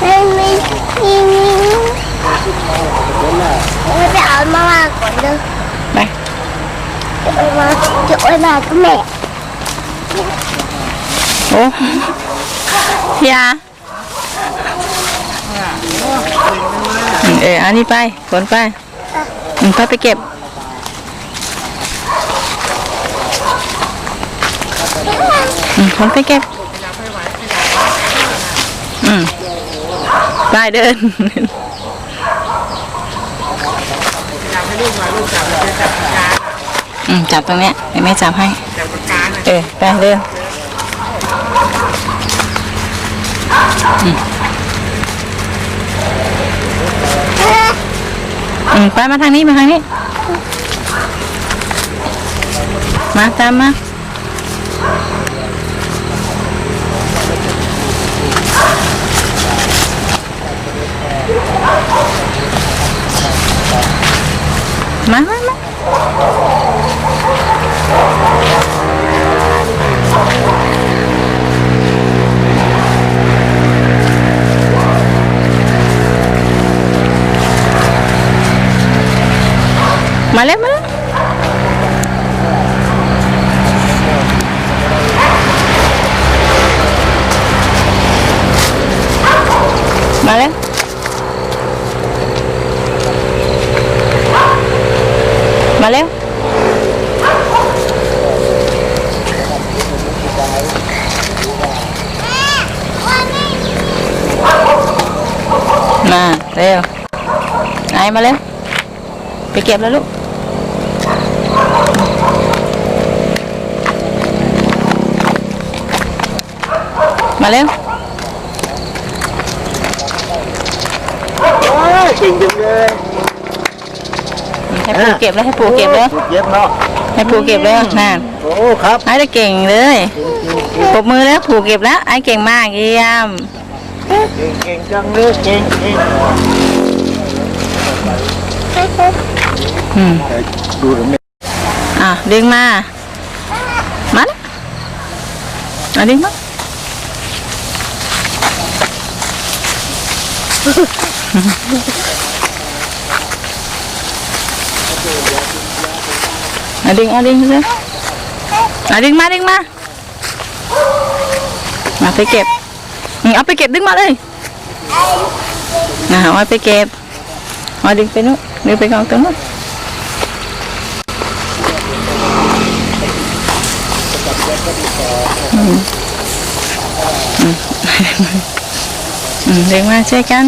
ไม่มีมีมีไม่ไปเอาม ค่อยไปเก็บ อืมค่อยไปเก็บ อืมได้เดินอืมจับตรงเนี้ยแม่จับให้ เออไปเดินอืม อืมไปมาทางนี้มาทางนี้ มาตามมามามามา มาเร็วมาเร็วมาเร็ มาเร็วมาเร็วไอมาเร็วไปเก็บแล้วลูกมาเร็วโอ้ยเก่งจังเลยให้ปู่เก็บแล้วให้ปู่เก็บแล้วเย็บเนาะให้ปู่เก็บแล้วนั่นโอ้ครับไอ้ได้เก่งเลยปรบมือแล้วปู่เก็บแล้วไอ้เก่งมากเยี่ยมเก่งเก่งจังเลยเก่งเก่งอืมดูหรือไม่อะดึงมามาเลยอะดึงมา อะดึงอะดึงเลยอะดึงมาดึงมา มาไปเก็บอืมเอาไปเก็บดึงมาเลยอะเอาไปเก็บเอาดึงไปนู้นดึงไปกองตรงนู้นอืมเด็กมาช่วยกั